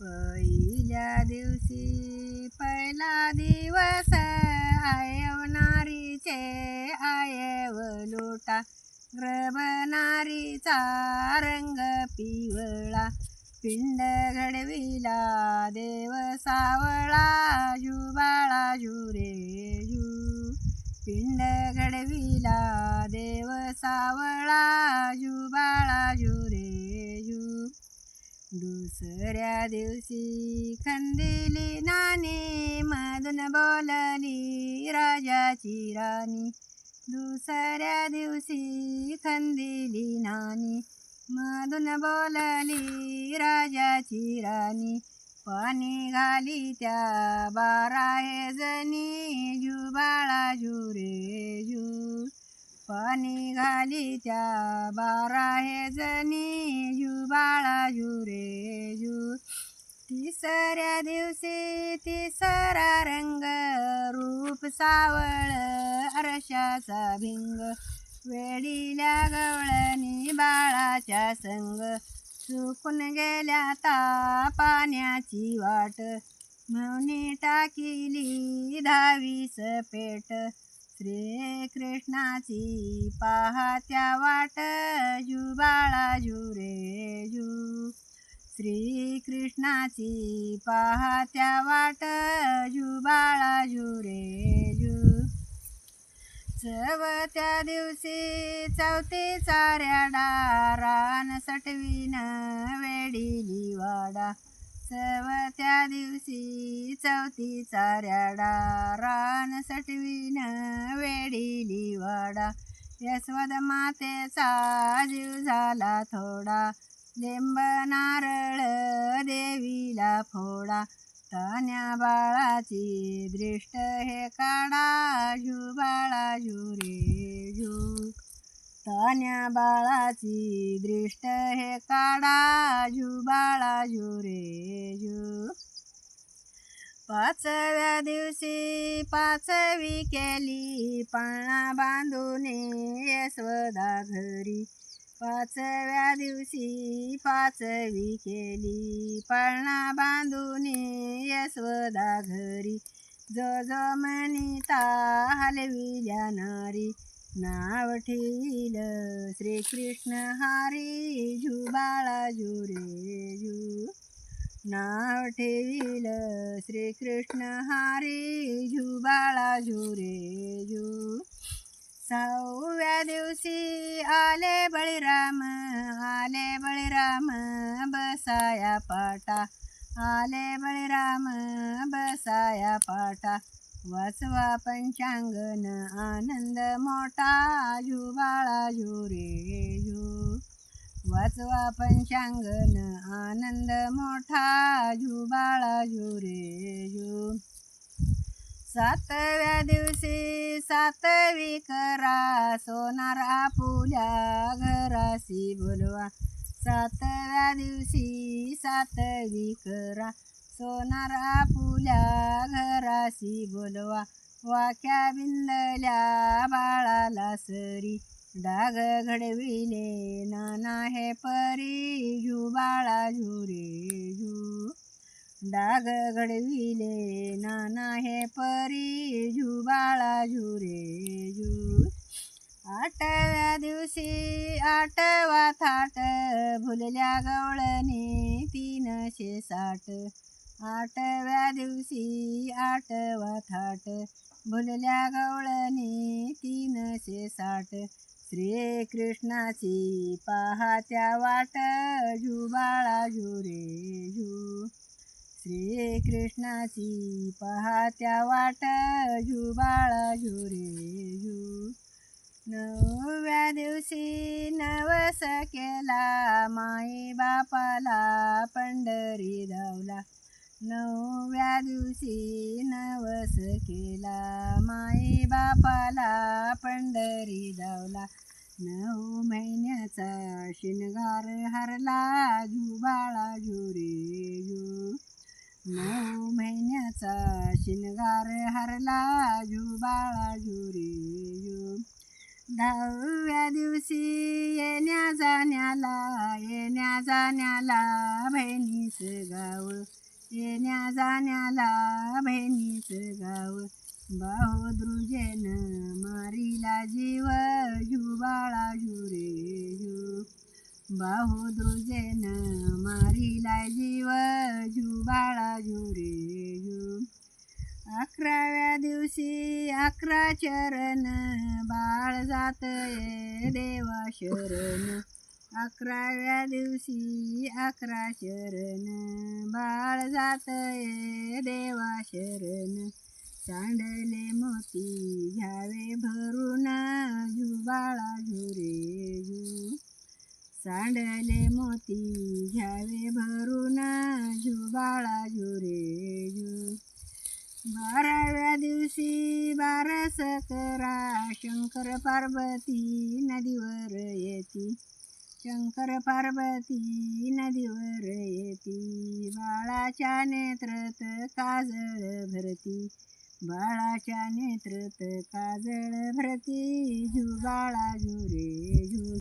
पहिल्या दिवशी पहिला दिवस आयवणारीचे आयव लोटा ग्रबनारीचा रंग पिवळा पिंड घडविला देव सावळा जुबाळा जुरे जू पिंड घडविला देव सावळा जुबाळा जू दुसऱ्या दिवशी खंदिली नानी मधून बोलली राजाची राणी. दुसऱ्या दिवशी खंदिली नानी मधून बोलली राजाची राणी. पाणी घाली त्या बारा हे जणी जुबाळा जुरे जू. पाणी घाली त्या बारा हे जणी जुबाळा जुरे जू तिसऱ्या दिवशी तिसरा रंग रूप सावळ आरशाचा भिंग. वेडील्या गवळणी बाळाच्या संग. चुकून गेल्या ता पाण्याची वाट. मौनी टाकिली दहावीस पेट. श्री कृष्णाची पाहत्या वाट जुबाळा जुरे जू श्री कृष्णाची पाहत्या वाट जुबाळा जुरे जू चवत्या दिवशी चौथी साऱ्या डारान सटवीन वेडिली वाडा. चवत्या दिवशी चौथी चाऱ्याडा रान सटवीन वेडीली वाडा यशवद मातेचा जीव झाला थोडा. लिंब नारळ देवीला फोडा. तान्या बाळाची दृष्ट हे काढा. जुबाळा जुरे जू कन्या बाळाची दृष्ट हे काढा बाळाजू जुरे जू. पाचव्या दिवशी पाचवी केली पाळणा बांधून यशवदा घरी. पाचव्या दिवशी पाचवी केली पाळणा बांधून यशवदा घरी. जो जो मनिता हलविल्या नारी नाव ठेवील. श्रीकृष्ण हारी जुबाळा जुरे जू नाव ठेवील. श्रीकृष्ण हारी जुबाळा रे जू. सहाव्या दिवशी आले बळीराम आले बळीराम बसाया पाटा. आले बळीराम बसाया पाटा. वाचवा पंचांगन आनंद मोठा जुबाळा जुरे जू वाचवा पंचांगन आनंद मोठा जुबाळा जुरे जू. सातव्या दिवशी सातवी करा सोनार आपुल्या घराशी बोलवा. सातव्या दिवशी सातवी करा सोनारा फुल्या घराशी बोलवा. वाक्या बिंदल्या बाळाला सरी. डाग घडविले नाना हे परी जुबाळा झुरे जू डाग घडविले नाना हे परी जुबाळा झुरे जू. आठव्या दिवशी आठवा थाट भुलल्या गवळणी तीनशे साठ. आठव्या दिवशी आठवा थाट भुलल्या गवळणी तीनशे साठ. श्रीकृष्णाची पाहत्या वाट. जुबाळा जुरे जू श्रीकृष्णाची पाहत्या वाट. जुबाळा जुरे जू नवव्या दिवशी नवस केला. माई बापाला पंढरी धावला. नवव्या दिवशी नवस केला. माई बापाला पंढरी धावला नऊ महिन्याचा शिनगार हरला. जुबाळा जुरे जू नऊ महिन्याचा शिनगार हरला. जुबाळा जुरे जू दहाव्या दिवशी येण्या जाण्याला येण्या जाण्याला बहिणीस गाव. येण्या जाण्याला बहिणीच गाव बाहो मारीला जीव जुबाळा जुरे जू बाहो द्रुजेन मारीला जीव जुबाळा जुरे जू अकराव्या दिवशी अकरा चरण बाळ जात ये देवा शरण. अकराव्या दिवशी अकरा शरण. बाळ जात देवा शरण. सांडले मोती घ्यावे भरून. जुबाळा झुरे जू. सांडले मोती घ्यावे भरून. झुबाळा झुरे जू. बाराव्या दिवशी बारस करा. शंकर पार्वती नदीवर येती. शंकर पार्वती नदीवर येती. बाळाच्या नेत्रत काजळ भरती. बाळाच्या नेत्रत काजळ भरती. झू बाळा झुरे झू